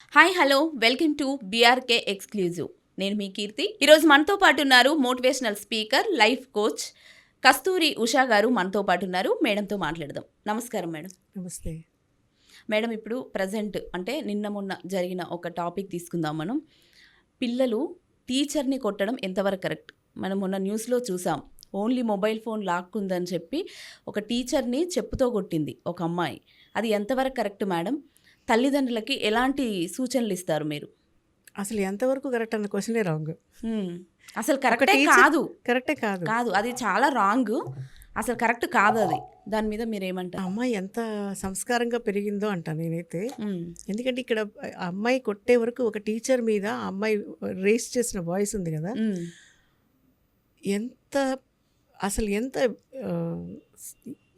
Hi hello. Welcome to BRK exclusive. నేను మీ కీర్తి. ఈరోజు మనతో పాటు ఉన్నారు motivational speaker life coach Kasturi Usha గారు మనతో పాటు ఉన్నారు. మేడంతో మాట్లాడదాం. నమస్కారం మేడం. నమస్తే. మేడం ఇప్పుడు ప్రజెంట్ అంటే నిన్న మొన్న జరిగిన ఒక టాపిక్ తీసుకుందాం మనం. పిల్లలు టీచర్ని కొట్టడం ఎంతవరకు కరెక్ట్? మనం మొన్న న్యూస్లో చూసాం. ఓన్లీ మొబైల్ ఫోన్ లాక్కుందని చెప్పి ఒక టీచర్ని చెప్పుతో కొట్టింది ఒక అమ్మాయి. అది ఎంతవరకు కరెక్ట్ మేడం? తల్లిదండ్రులకి ఎలాంటి సూచనలు ఇస్తారు మీరు? అసలు ఎంతవరకు కరెక్ట్ అన్న క్వశ్చనే రాంగ్. అసలు కరెక్టే కాదు. కరెక్టే కాదు. కాదు అది చాలా రాంగ్. అసలు కరెక్ట్ కాదు అది. దాని మీద మీరు ఏమంటారు అమ్మాయి ఎంత సంస్కారంగా పెరిగిందో అంట నేనైతే. ఎందుకంటే ఇక్కడ అమ్మాయి కొట్టే వరకు ఒక టీచర్ మీద అమ్మాయి రేస్ చేసిన వాయిస్ ఉంది కదా. ఎంత అసలు ఎంత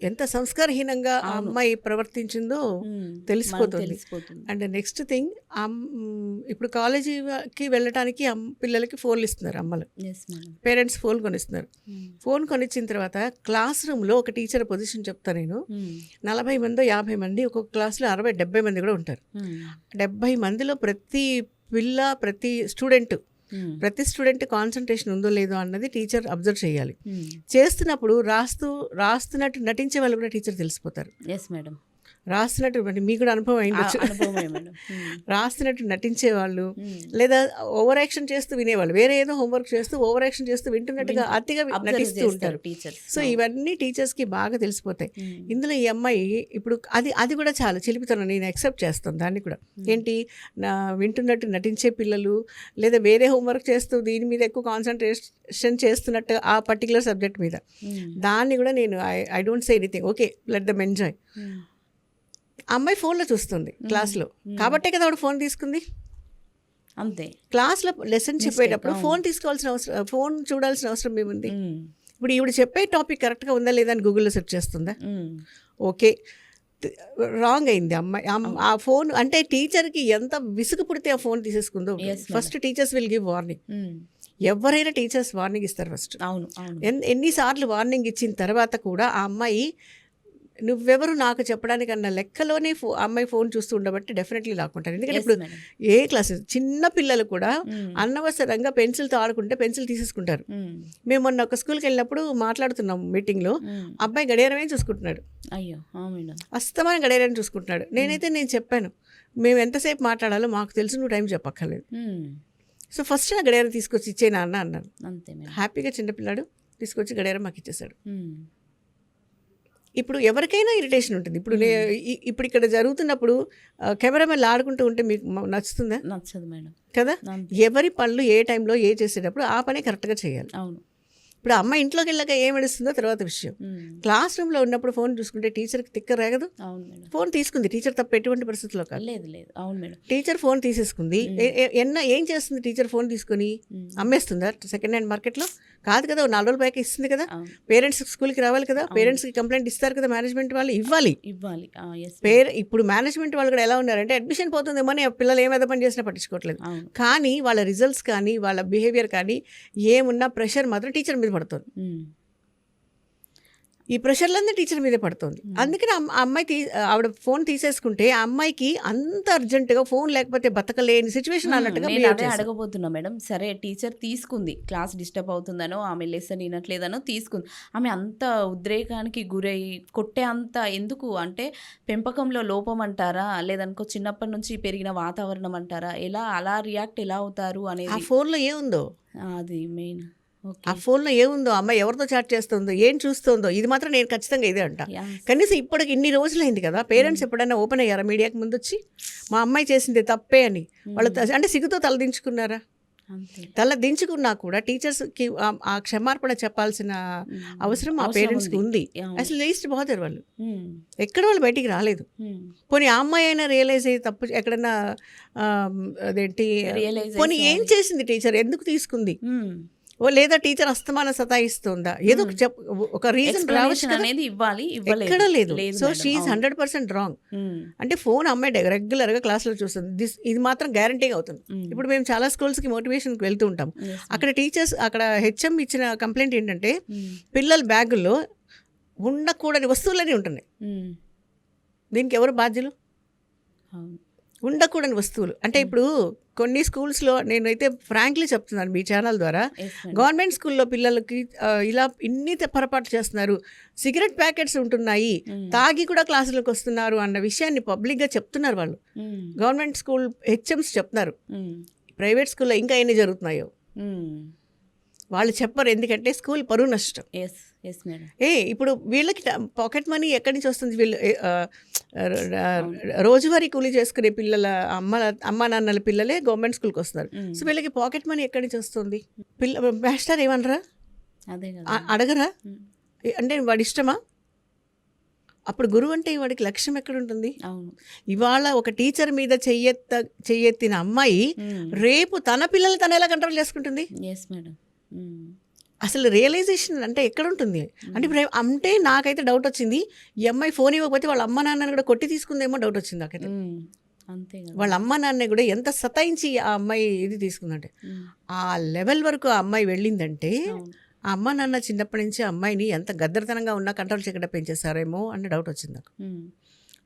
ఎంత సంస్కారహీనంగా ఆ. అమ్మాయి ప్రవర్తించిందో. తెలిసిపోతుంది. అండ్ నెక్స్ట్ థింగ్ ఇప్పుడు కాలేజీకి వెళ్ళటానికి పిల్లలకి ఫోన్లు ఇస్తున్నారు అమ్మలు పేరెంట్స్ ఫోన్ కొనిస్తున్నారు. ఫోన్ కొనిచ్చిన తర్వాత క్లాస్ రూమ్లో ఒక టీచర్ పొజిషన్ చెప్తా నేను. నలభై మంది యాభై మంది ఒక్కొక్క క్లాస్లో అరవై డెబ్బై మంది కూడా ఉంటారు. డెబ్బై మందిలో ప్రతి పిల్ల ప్రతి స్టూడెంట్. ప్రతి స్టూడెంట్ కాన్సన్ట్రేషన్ ఉందో లేదో అన్నది టీచర్ అబ్జర్వ్ చేయాలి. హ్మ్. చేస్తున్నప్పుడు రాస్తూ రాస్తున్నట్టు నటించే వాళ్ళు కూడా టీచర్ తెలిసిపోతారు. ఎస్ మేడం రాస్తున్నట్టు మీకు కూడా అనుభవం అయిండొచ్చు హ్మ్. రాస్తున్నట్టు నటించే వాళ్ళు హ్మ్. లేదా ఓవర్ యాక్షన్ చేస్తూ వినేవాళ్ళు. వేరే ఏదో హోంవర్క్ చేస్తూ ఓవర్ యాక్షన్ చేస్తూ వింటున్నట్టుగా వింటూ- అతిగా నటిస్తూ ఉంటారు. టీచర్స్. సో ఇవన్నీ టీచర్స్కి బాగా తెలిసిపోతాయి. ఇందులో ఈ అమ్మాయి ఇప్పుడు అది అది కూడా చాలా చిలిపితనం. నేను యాక్సెప్ట్ చేస్తాను దాన్ని కూడా. ఏంటి? నా వింటున్నట్టు నటించే పిల్లలు లేదా వేరే హోంవర్క్ చేస్తూ దీని మీద ఎక్కువ కాన్సన్ట్రేషన్ చేస్తున్నట్టు ఆ పర్టికులర్ సబ్జెక్ట్ మీద. దాన్ని కూడా నేను I I don't say anything. Okay let them enjoy. అమ్మాయి ఫోన్లో చూస్తుంది క్లాస్లో. కాబట్టే కదా ఆవిడ ఫోన్ తీసుకుంది? అంతే. క్లాస్లో లెసన్ చెప్పేటప్పుడు. ఫోన్ తీసుకోవాల్సిన అవసరం ఫోన్ చూడాల్సిన అవసరం ఏముంది. ఇప్పుడు ఈవిడ చెప్పే టాపిక్ కరెక్ట్గా ఉందా లేదా అని గూగుల్లో సెర్చ్ చేస్తుందా. ఓకే. రాంగ్ అయింది అమ్మాయి. అమ్- ఆ ఫోన్ అంటే టీచర్కి ఎంత విసుగు పుడితే ఆ phone తీసేసుకుందో. First teachers will give warning. ఎవరైనా టీచర్స్ వార్నింగ్ ఇస్తారు ఫస్ట్. అవును అవును. ఎన్ ఎన్నిసార్లు వార్నింగ్ ఇచ్చిన తర్వాత కూడా ఆ అమ్మాయి నువ్వెవరు నాకు చెప్పడానికి అన్న లెక్కలోనే ఫో అమ్మాయి ఫోన్ చూస్తూ ఉండబట్టి డెఫినెట్లీ లాక్కుంటారు ఎందుకంటే ఇప్పుడు. ఏ క్లాసెస్ చిన్న పిల్లలు కూడా. అనవసరంగా పెన్సిల్తో ఆడుకుంటే పెన్సిల్ తీసేసుకుంటారు. మేము మొన్న ఒక స్కూల్కి వెళ్ళినప్పుడు మాట్లాడుతున్నాం మీటింగ్లో. అబ్బాయి గడియారమే చూసుకుంటున్నాడు అయ్యో అస్తమానం గడియారని చూసుకుంటున్నాడు నేనైతే నేను చెప్పాను మేము ఎంతసేపు మాట్లాడాలో మాకు తెలుసు నువ్వు టైం చెప్పక్కర్లేదు. సో ఫస్ట్ నా గడియారం తీసుకొచ్చి ఇచ్చే నాన్న అన్నాను హ్యాపీగా చిన్నపిల్లాడు తీసుకొచ్చి గడియారం మాకు ఇచ్చేసాడు. ఇప్పుడు ఎవరికైనా ఇరిటేషన్ ఉంటుంది. ఇప్పుడు ఇప్పుడు ఇక్కడ జరుగుతున్నప్పుడు కెమెరామెన్లు ఆడుకుంటూ ఉంటే మీకు నచ్చుతుందా? నచ్చదు మేడం. కదా. ఎవరి పనులు ఏ టైంలో ఏ చేసేటప్పుడు ఆ పని కరెక్ట్గా చేయాలి. అవును. ఇప్పుడు అమ్మ ఇంట్లోకి వెళ్ళాక ఏం ఏడుస్తుందో తర్వాత విషయం. క్లాస్ రూమ్లో ఉన్నప్పుడు ఫోన్ చూసుకుంటే టీచర్కి తిక్క రేగదు. ఫోన్ తీసుకుంది. టీచర్ తప్ప ఎటువంటి పరిస్థితుల్లో కాదు. లేదు లేదు. అవును మేడం. Teacher phone తీసేసుకుంది. ఎన్న ఏం చేస్తుంది టీచర్ ఫోన్ తీసుకొని. అమ్మేస్తుందా? సెకండ్ హ్యాండ్ మార్కెట్లో? కాదు కదా నాలుగు రోజులు బ్యాక్ ఇస్తుంది కదా. పేరెంట్స్ స్కూల్కి రావాలి కదా. పేరెంట్స్కి కంప్లైంట్ ఇస్తారు కదా మేనేజ్మెంట్ వాళ్ళు ఇవ్వాలి. ఇవ్వాలి. పేరు ఇప్పుడు మేనేజ్మెంట్ వాళ్ళు కూడా ఎలా ఉన్నారంటే అడ్మిషన్ పోతుందేమో పిల్లలు ఏమైనా పని చేసినా పట్టించుకోవట్లేదు. కానీ వాళ్ళ రిజల్ట్స్ కానీ వాళ్ళ బిహేవియర్ కానీ ఏమున్నా ప్రెషర్ మాత్రం టీచర్ మీద పడుతుంది. హ్మ్. ఈ ప్రెషర్లన్నీ టీచర్ మీదే పడుతుంది. అందుకని అమ్- ఆ అమ్మాయి తీ ఆవిడ ఫోన్ తీసేసుకుంటే ఆ అమ్మాయికి అంత అర్జెంటుగా ఫోన్ లేకపోతే బతకలేని సిచ్యువేషన్ అన్నట్టుగా అదే. అడగబోతున్నా మేడం. సరే టీచర్ తీసుకుంది. క్లాస్ డిస్టర్బ్ అవుతుందనో ఆమె లెసన్ వినట్లేదనో తీసుకుంది. ఆమె అంత ఉద్రేకానికి గురై కొట్టే అంత ఎందుకు? అంటే పెంపకంలో లోపం అంటారా? లేదనుకో చిన్నప్పటి నుంచి పెరిగిన వాతావరణం అంటారా? ఎలా అలా రియాక్ట్ ఎలా అవుతారు ఆ అనేది ఫోన్లో ఏముందో? అది మెయిన్ ఆ ఫోన్లో ఏముందో అమ్మాయి ఎవరితో చాట్ చేస్తుందో ఏం చూస్తుందో ఇది మాత్రం నేను ఖచ్చితంగా ఇదే అంట. కనీసం ఇప్పటికి ఇన్ని రోజులైంది కదా పేరెంట్స్ ఎప్పుడైనా ఓపెన్ అయ్యారా మీడియాకి ముందు వచ్చి మా అమ్మాయి చేసింది తప్పే అని. వాళ్ళు త- అంటే సిగ్గుతో తల దించుకున్నారా? అంతే. తల దించుకున్నా కూడా టీచర్స్కి ఆ క్షమార్పణ చెప్పాల్సిన అవసరం ఆ పేరెంట్స్కి ఉంది. అసలు లీస్ట్ బాధరు వాళ్ళు. ఎక్కడ వాళ్ళు బయటికి రాలేదు. పోనీ ఆ అమ్మాయి అయినా రియలైజ్ అయ్యి తప్పు ఎక్కడన్నా అదేంటి? పోనీ ఏం చేసింది టీచర్? ఎందుకు తీసుకుంది? లేదా టీచర్ అస్తమాన సతాయిస్తుందా ఏదో ఒక చెప్ ఒక రీజన్ రావచ్చు కదా అనేది ఇవ్వాలి ఇవ్వలేదు ఎక్కడ లేదు so. She. Hundred percent wrong. అంటే ఫోన్ అమ్మాయి రెగ్యులర్గా క్లాస్లో చూస్తుంది దిస్ ఇది మాత్రం గ్యారంటీగా అవుతుంది Hmm. ఇప్పుడు మేము చాలా స్కూల్స్కి మోటివేషన్కి వెళ్తూ ఉంటాం అక్కడ టీచర్స్ అక్కడ హెచ్ఎం ఇచ్చిన కంప్లైంట్ ఏంటంటే హ్మ్. పిల్లల బ్యాగుల్లో ఉండకూడని వస్తువులన్నీ ఉంటున్నాయి. దీనికి ఎవరు బాధ్యులు ఉండకూడని వస్తువులు. అంటే ఇప్పుడు కొన్ని స్కూల్స్లో నేనైతే ఫ్రాంక్లీ చెప్తున్నాను మీ ఛానల్ ద్వారా. గవర్నమెంట్ స్కూల్లో పిల్లలకి ఇలా ఇన్ని పొరపాట్లు చేస్తున్నారు. సిగరెట్ ప్యాకెట్స్ ఉంటున్నాయి. తాగి కూడా క్లాసులకు వస్తున్నారు అన్న విషయాన్ని పబ్లిక్గా చెప్తున్నారు వాళ్ళు. గవర్నమెంట్ స్కూల్ హెచ్ఎంస్ చెప్తున్నారు. ప్రైవేట్ స్కూల్లో ఇంకా ఎన్ని జరుగుతున్నాయో. వాళ్ళు చెప్పరు ఎందుకంటే స్కూల్ పరువు నష్టం. ఎస్ ఎస్ మేడం ఏ ఇప్పుడు వీళ్ళకి పాకెట్ మనీ ఎక్కడి నుంచి వస్తుంది? వీళ్ళు రోజువారీ కూలీ చేసుకునే పిల్లల అమ్మ అమ్మ నాన్నల పిల్లలే గవర్నమెంట్ స్కూల్కి వస్తున్నారు. సో వీళ్ళకి పాకెట్ మనీ ఎక్కడి నుంచి వస్తుంది? పిల్ల మాస్టర్ ఏమనరా? అదే అడగరా? అంటే వాడి ఇష్టమా? అప్పుడు గురువు అంటే వాడికి లక్ష్యం ఎక్కడ ఉంటుంది? అవును. ఇవాళ ఒక టీచర్ మీద చెయ్యెత్త చెయ్యెత్తిన అమ్మాయి రేపు తన పిల్లలు తన ఎలా కంట్రోల్ చేసుకుంటుంది? Yes madam hmm. అసలు రియలైజేషన్ అంటే ఎక్కడ ఉంటుంది అంటే ఇప్పుడు అంటే నాకైతే డౌట్ వచ్చింది ఈ అమ్మాయి ఫోన్ ఇవ్వకపోతే వాళ్ళ అమ్మ నాన్నని కూడా కొట్టి తీసుకుందేమో డౌట్ వచ్చింది నాకైతే. మ్మ్. అంతే కదా. వాళ్ళ అమ్మ నాన్న కూడా ఎంత సతాయించి ఆ అమ్మాయి ఇది తీసుకుందంటే. ఆ లెవెల్ వరకు ఆ అమ్మాయి వెళ్ళిందంటే ఆ అమ్మ నాన్న చిన్నప్పటి నుంచి అమ్మాయిని ఎంత గద్దరతనంగా ఉన్నా కంట్రోల్ చేయకుండా పెంచేస్తారేమో అన్న డౌట్ వచ్చింది నాకు.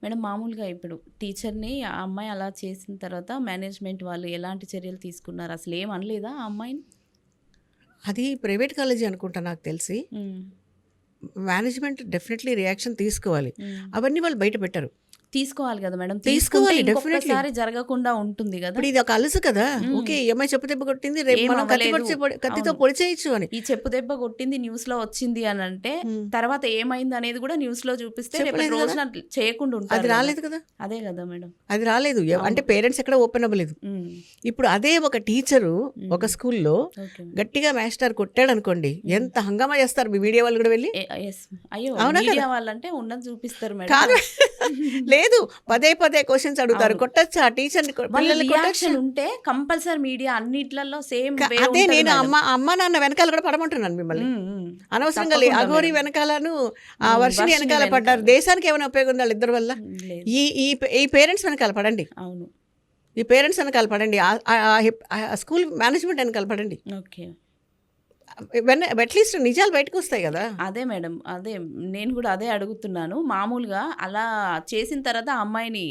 మేడం మామూలుగా ఇప్పుడు టీచర్ని ఆ అమ్మాయి అలా చేసిన తర్వాత మేనేజ్మెంట్ వాళ్ళు ఎలాంటి చర్యలు తీసుకున్నారు? అసలు ఏం అనలేదా ఆ అమ్మాయిని? అది ప్రైవేట్ కాలేజీ అనుకుంటా నాకు తెలిసి. మేనేజ్మెంట్ డెఫినెట్లీ రియాక్షన్ తీసుకోవాలి. అవన్నీ వాళ్ళు బయట పెట్టారు తీసుకోవాలి కదా మేడం తీసుకోవాలి. ఇంకొకసారి జరగకుండా ఉంటుంది కదా ఇప్పుడు ఇది ఒక అలుసు కదా. ఓకే ఈ అమ్మాయి చెప్పు దెబ్బ కొట్టింది రేపు మనం కత్తి కత్తితో అవును. పొడి చేయొచ్చు అని ఈ చెప్పు దెబ్బ కొట్టింది న్యూస్లో వచ్చింది అని అంటే. తర్వాత ఏమైంది అనేది కూడా న్యూస్లో చూపిస్తే రేపు రోజున చేయకుండా ఉంటారు అది. రాలేదు కదా అదే కదా మేడం అది రాలేదు అంటే పేరెంట్స్ ఎక్కడ ఓపెన్ అవ్వలేదు. ఇప్పుడు అదే ఒక టీచరు ఒక. స్కూల్లో. గట్టిగా మాస్టర్ కొట్టాడు అనుకోండి ఎంత హంగామా చేస్తారు మీ మీడియా వాళ్ళు కూడా వెళ్ళి అయ్యో? మీడియా వాళ్ళంటే ఉన్నది చూపిస్తారు మేడం లేదు పదే పదే క్వశ్చన్స్ అడుగుతారు. కొట్టచ్చా? టీచర్ ఉంటే కంపల్సరీ మీడియా అన్నిట్లలో సేమ్ అదే నేను అమ్మ అమ్మ నాన్న వెనకాల కూడా పడమంటున్నాను మిమ్మల్ని. అనవసరంగా లే- తప్పకుండా అఘోరి. వెనకాలను ఆ వర్షిని వర్షిని వెనకాల. పడ్డారు. దేశానికి ఏమైనా ఉపయోగం ఉంది వాళ్ళిద్దరి వల్ల? ఈ ఈ ఈ పేరెంట్స్ వెనకాల పడండి. అవును. ఈ పేరెంట్స్ వెనకాల పడండి. ఆ- ఆ- ఆ హిప్- ఆ స్కూల్ మేనేజ్మెంట్ వెనకాల పడండి. ఓకే. వెన్ అట్లీస్ట్ నిజాలు బయటకు వస్తాయి కదా. అదే మేడం అదే నేను కూడా అదే అడుగుతున్నాను. మామూలుగా అలా చేసిన తర్వాత ఆ అమ్మాయిని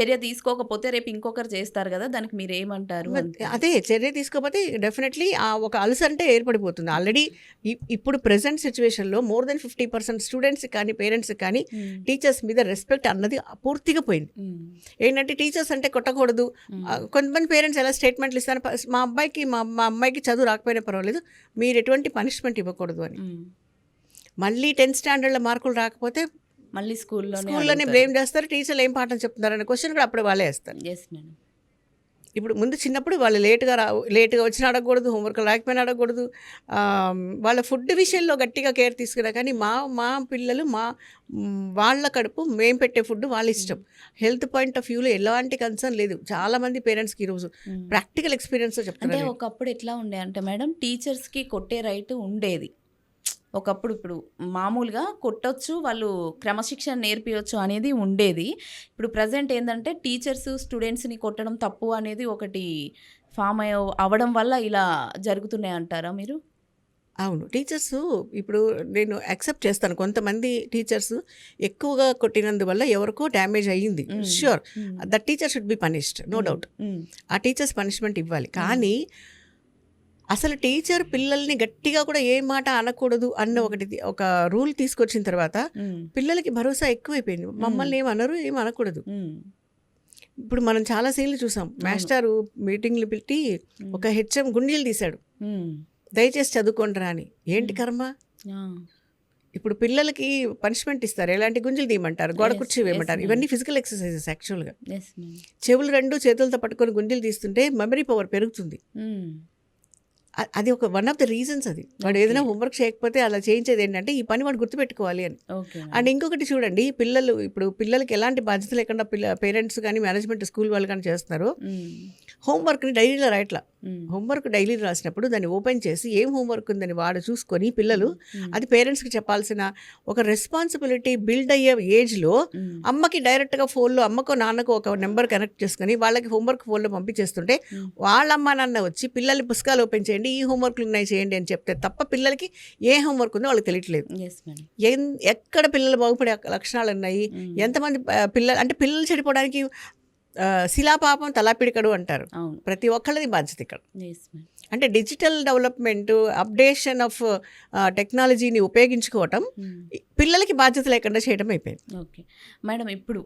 చర్య తీసుకోకపోతే రేపు ఇంకొకరు చేస్తారు కదా దానికి మీరు ఏమంటారు. అదే చర్య తీసుకోకపోతే డెఫినెట్లీ ఆ ఒక అలస అంటే ఏర్పడిపోతుంది. ఆల్రెడీ ఇప్పుడు ప్రెసెంట్ సిచ్యువేషన్లో more than fifty percent students కానీ పేరెంట్స్ కానీ టీచర్స్ మీద రెస్పెక్ట్ అన్నది పూర్తిగా పోయింది. ఏంటంటే టీచర్స్ అంటే కొట్టకూడదు. కొంతమంది పేరెంట్స్ ఎలా స్టేట్మెంట్లు ఇస్తారు? "ప- మా అబ్బాయికి మా మా అమ్మాయికి చదువు రాకపోయినా పర్వాలేదు. మీరు ఎటువంటి పనిష్మెంట్ ఇవ్వకూడదు అని. మళ్ళీ టెన్త్ స్టాండర్డ్లో మార్కులు రాకపోతే మళ్ళీ స్కూల్లోనే స్కూల్లోనే బ్లేమ్ చేస్తారు? టీచర్లు ఏం పాఠం చెప్తున్నారు అనే క్వశ్చన్ కూడా అప్పుడు వాళ్ళే వేస్తారు. ఎస్ మేడం ఇప్పుడు ముందు చిన్నప్పుడు వాళ్ళు లేట్గా రా లేట్గా వచ్చిన అడగకూడదు హోంవర్క్ రాకపోయినా అడగకూడదు. వాళ్ళ ఫుడ్ విషయంలో గట్టిగా కేర్ తీసుకురా కానీ మా మా పిల్లలు మా వాళ్ళ కడుపు మేము పెట్టే ఫుడ్ వాళ్ళ ఇష్టం. హెల్త్ పాయింట్ ఆఫ్ వ్యూలో ఎలాంటి కన్సర్న్ లేదు. చాలా మంది పేరెంట్స్కి ఈరోజు. ప్రాక్టికల్ ఎక్స్పీరియన్స్ అంటే చెప్తున్నారు ఒకప్పుడు ఎట్లా ఉండే అంటే మేడం టీచర్స్కి కొట్టే రైట్ ఉండేది. ఒకప్పుడు ఇప్పుడు మామూలుగా కొట్టొచ్చు వాళ్ళు క్రమశిక్షణ నేర్పించవచ్చు అనేది ఉండేది. ఇప్పుడు ప్రజెంట్ ఏంటంటే టీచర్స్ స్టూడెంట్స్ని కొట్టడం తప్పు అనేది ఒకటి ఫామ్ అయ్య అవ్వడం వల్ల ఇలా జరుగుతున్నాయి అంటారా మీరు? అవును. టీచర్స్ ఇప్పుడు నేను యాక్సెప్ట్ చేస్తాను. కొంతమంది టీచర్స్ ఎక్కువగా కొట్టినందువల్ల ఎవరికో డ్యామేజ్ అయ్యింది. Sure. That teacher should be punished no doubt. ఆ టీచర్స్ పనిష్మెంట్ ఇవ్వాలి. కానీ అసలు టీచర్ పిల్లల్ని గట్టిగా కూడా ఏ మాట అనకూడదు అన్న ఒకటి ఒక రూల్ తీసుకొచ్చిన తర్వాత. పిల్లలకి భరోసా ఎక్కువైపోయింది. మమ్మల్ని ఏం అనరు ఏం అనకూడదు. ఇప్పుడు మనం చాలా సీన్లు చూసాం. మాస్టారు మీటింగ్లు పెట్టి ఒక హెచ్ఎం గుండీలు తీశాడు. దయచేసి చదువుకోండిరా అని ఏంటి కర్మ. ఇప్పుడు పిల్లలకి పనిష్మెంట్ ఇస్తారు. ఎలాంటి గుంజలు తీయమంటారు? గోడ కుర్చీ వేయమంటారు. ఇవన్నీ ఫిజికల్ ఎక్సర్సైజెస్ యాక్చువల్గా. చెవులు రెండు చేతులతో పట్టుకొని గుండీలు తీస్తుంటే మెమరీ పవర్ పెరుగుతుంది. అది ఒక వన్ ఆఫ్ ద రీజన్స్ అది వాడు ఏదైనా హోంవర్క్ చేయకపోతే అలా చేయించేది ఏంటంటే ఈ పని వాడు గుర్తుపెట్టుకోవాలి అని. అండ్ ఇంకొకటి చూడండి పిల్లలు ఇప్పుడు పిల్లలకి ఎలాంటి బాధ్యత లేకుండా పిల్ల పేరెంట్స్ కానీ మేనేజ్మెంట్ స్కూల్ వాళ్ళు కానీ చేస్తున్నారు. హోంవర్క్ని డైరీలో రాయట్లా ఉమ్. హోంవర్క్ డైలీ రాసినప్పుడు దాన్ని ఓపెన్ చేసి ఏం హోంవర్క్ ఉందని వాడు చూసుకొని పిల్లలు ఉమ్. అది పేరెంట్స్కి చెప్పాల్సిన ఒక రెస్పాన్సిబిలిటీ బిల్డ్ అయ్యే ఏజ్లో. అమ్మకి డైరెక్ట్గా ఫోన్లో అమ్మకో నాన్నకో ఒక నెంబర్ కనెక్ట్ చేసుకొని వాళ్ళకి హోంవర్క్ ఫోన్లో పంపించేస్తుంటే ఉమ్. వాళ్ళ అమ్మ నాన్న వచ్చి పిల్లల్ని పుస్తకాలు ఓపెన్ చేయండి ఈ హోంవర్క్లు ఉన్నాయి చేయండి అని చెప్తే తప్ప పిల్లలకి ఏ హోంవర్క్ ఉందో వాళ్ళకి తెలియట్లేదు. ఎక్కడ పిల్లలు బాగుపడే లక్షణాలు ఉన్నాయి? ఉమ్. ఎంతమంది పిల్లలు అంటే పిల్లలు చెడిపోవడానికి శిలాపాపం తలాపిడికడు అంటారు. ప్రతి ఒక్కళ్ళది బాధ్యత ఇక్కడ. అంటే డిజిటల్ డెవలప్మెంట్ అప్డేషన్ ఆఫ్ టెక్నాలజీని ఉపయోగించుకోవటం పిల్లలకి బాధ్యత లేకుండా చేయడం అయిపోయింది. ఓకే మేడం ఇప్పుడు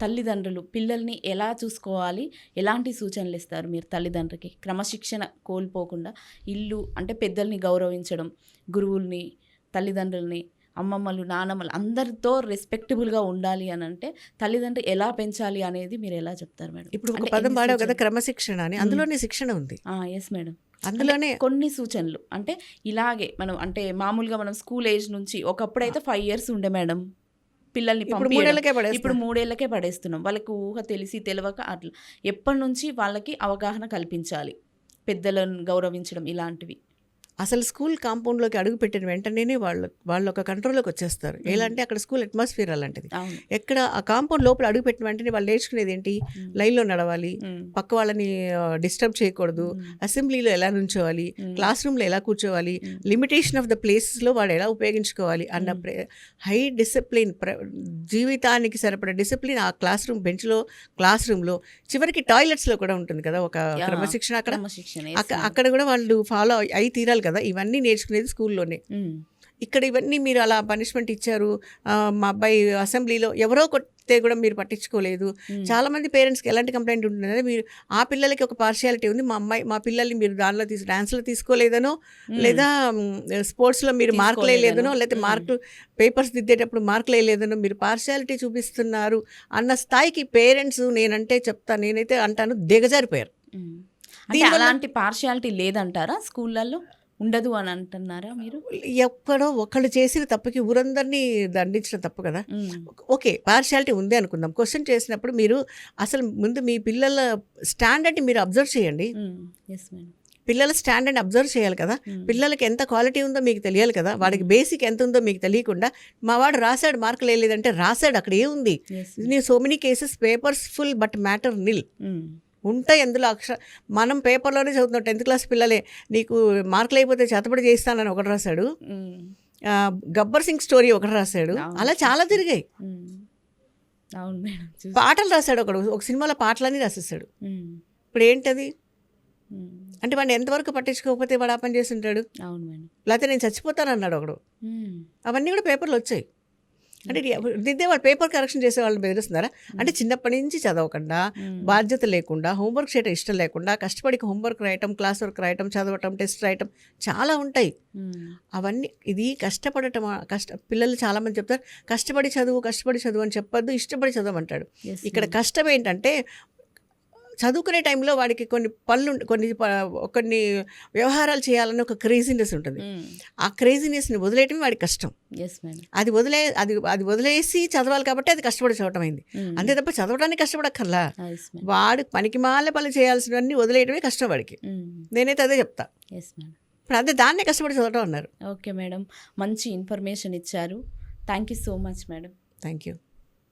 తల్లిదండ్రులు పిల్లల్ని ఎలా చూసుకోవాలి? ఎలాంటి సూచనలు ఇస్తారు మీరు తల్లిదండ్రులకి? క్రమశిక్షణ కోల్పోకుండా ఇల్లు అంటే పెద్దల్ని గౌరవించడం గురువుల్ని తల్లిదండ్రుల్ని అమ్మమ్మలు నానమ్మలు అందరితో రెస్పెక్టబుల్గా ఉండాలి అని అంటే తల్లిదండ్రులు ఎలా పెంచాలి అనేది మీరు ఎలా చెప్తారు మేడం? ఇప్పుడు ఒక పదం వాడావు కదా? క్రమశిక్షణ అని. అందులోనే శిక్షణ ఉంది. Yes madam. అందులోనే కొన్ని సూచనలు. అంటే ఇలాగే మనం అంటే మామూలుగా మనం స్కూల్ ఏజ్ నుంచి ఒకప్పుడు అయితే ఫైవ్ ఇయర్స్ ఉండే మేడం. పిల్లల్ని ఇప్పుడు పంపించడం ఇప్పుడు మూడేళ్ళకే పడేస్తున్నాం. వాళ్ళకి ఊహ తెలిసి తెలియక అట్లా ఎప్పటి నుంచి వాళ్ళకి అవగాహన కల్పించాలి. పెద్దలను గౌరవించడం ఇలాంటివి. అసలు స్కూల్ కాంపౌండ్లోకి అడుగు పెట్టిన వెంటనే వాళ్ళు వాళ్ళు ఒక కంట్రోల్లోకి వచ్చేస్తారు ఎలా అంటే అక్కడ స్కూల్ అట్మాస్ఫియర్ అలాంటిది ఎక్కడ ఆ కాంపౌండ్ లోపల అడుగు పెట్టిన వెంటనే వాళ్ళు నేర్చుకునేది ఏంటి. లైన్లో నడవాలి. పక్క వాళ్ళని డిస్టర్బ్ చేయకూడదు. అసెంబ్లీలో ఎలా నుంచోవాలి. క్లాస్ రూమ్లో ఎలా కూర్చోవాలి. లిమిటేషన్ ఆఫ్ ద ప్లేసెస్లో వాడు ఎలా ఉపయోగించుకోవాలి అన్న హై డిసిప్లిన్ ప్ర జీవితానికి సరిపడే డిసిప్లిన్ ఆ క్లాస్ రూమ్ బెంచ్లో క్లాస్ రూమ్లో చివరికి టాయిలెట్స్లో కూడా ఉంటుంది కదా ఒక. క్రమశిక్షణ అక్కడ. అక్కడ కూడా వాళ్ళు ఫాలో అయి తీరాలి కదా ఇవన్నీ నేర్చుకునేది స్కూల్లోనే. ఇక్కడ ఇవన్నీ మీరు అలా పనిష్మెంట్ ఇచ్చారు మా అబ్బాయి అసెంబ్లీలో ఎవరో కొట్టే కూడా మీరు పట్టించుకోలేదు ఉమ్. చాలా మంది పేరెంట్స్కి ఎలాంటి కంప్లైంట్ ఉంటుందంటే మీరు ఆ పిల్లలకి ఒక పార్షియాలిటీ ఉంది మా అమ్మాయి మా పిల్లల్ని మీరు దానిలో తీసు డాన్స్లో తీసుకోలేదనో. లేదా స్పోర్ట్స్లో మీరు మార్కులు వేయలేదనో. లేకపోతే. మార్కులు పేపర్స్ దిద్దేటప్పుడు మార్కులు వేయలేదనో మీరు పార్షియాలిటీ చూపిస్తున్నారు అన్న స్థాయికి పేరెంట్స్ నేనంటే చెప్తాను నేనైతే అంటాను దిగజారిపోయారు అలాంటి పార్షియాలిటీ లేదంటారా స్కూళ్ళల్లో ఉండదు అని అంటున్నారా మీరు? ఎక్కడో ఒకళ్ళు చేసిన తప్పుకి ఊరందరినీ దండించడం తప్పు కదా. ఓకే పార్షియాలిటీ ఉంది అనుకుందాం. క్వశ్చన్ చేసినప్పుడు మీరు అసలు ముందు మీ పిల్లల స్టాండర్డ్ని మీరు అబ్జర్వ్ చేయండి. ఉమ్. ఎస్ మేడం పిల్లల స్టాండర్డ్ అబ్జర్వ్ చేయాలి కదా. పిల్లలకి ఎంత క్వాలిటీ ఉందో మీకు తెలియాలి కదా. వాడికి బేసిక్ ఎంత ఉందో మీకు తెలియకుండా మా వాడు రాశాడు మార్కులు వేయలేదంటే రాశాడు అక్కడ ఏముంది? నీ so many cases papers full but matter nil. ఉంటాయి అందులో అక్షర మనం పేపర్లోనే చదువుతున్నాం టెన్త్ క్లాస్ పిల్లలే నీకు మార్కులు అయిపోతే చేతబడి చేస్తానని ఒకటి రాశాడు. గబ్బర్ సింగ్ స్టోరీ ఒకటి రాశాడు. అలా చాలా తిరిగాయి. అవును మేడం. పాటలు రాశాడు ఒకడు. ఒక సినిమాలో పాటలన్నీ రాసేసాడు ఉమ్. ఇప్పుడు ఏంటది. అంటే వాడిని ఎంతవరకు పట్టించుకోకపోతే వాడు ఆ పని చేసి ఉంటాడు అవును మేడం. లేకపోతే నేను చచ్చిపోతాను అన్నాడు ఒకడు. అవన్నీ కూడా పేపర్లు వచ్చాయి. అంటే దిద్దే వాళ్ళు పేపర్ కరెక్షన్ చేసే వాళ్ళని బెదిరిస్తున్నారా అంటే చిన్నప్పటి నుంచి చదవకుండా. బాధ్యత లేకుండా హోంవర్క్ చేయడం ఇష్టం లేకుండా కష్టపడి హోంవర్క్ రాయటం క్లాస్ వర్క్ రాయటం చదవటం టెస్ట్ రాయటం చాలా ఉంటాయి. అవన్నీ ఇది కష్టపడటం కష్ట పిల్లలు చాలామంది చెప్తారు కష్టపడి చదువు కష్టపడి చదువు అని చెప్పొద్దు ఇష్టపడి చదవమంటాడు ఇక్కడ. కష్టం ఏంటంటే చదువుకునే టైంలో వాడికి కొన్ని పనులు కొన్ని కొన్ని వ్యవహారాలు చేయాలని ఒక క్రేజీనెస్ ఉంటుంది. ఆ క్రేజీనెస్ని వదిలేయటమే వాడికి కష్టం. అది వదిలే అది అది వదిలేసి చదవాలి కాబట్టి అది కష్టపడి చదవటం అయింది. అంతే తప్ప చదవడానికి కష్టపడక్కర్లా. మేడం వాడు పనికి మాల పనులు చేయాల్సినవన్నీ వదిలేయడమే కష్టం వాడికి. నేనైతే అదే చెప్తా. ఇప్పుడు అదే దాన్నే కష్టపడి చదవటం అన్నారు. ఓకే మేడం మంచి ఇన్ఫర్మేషన్ ఇచ్చారు. Thank you so much madam thank you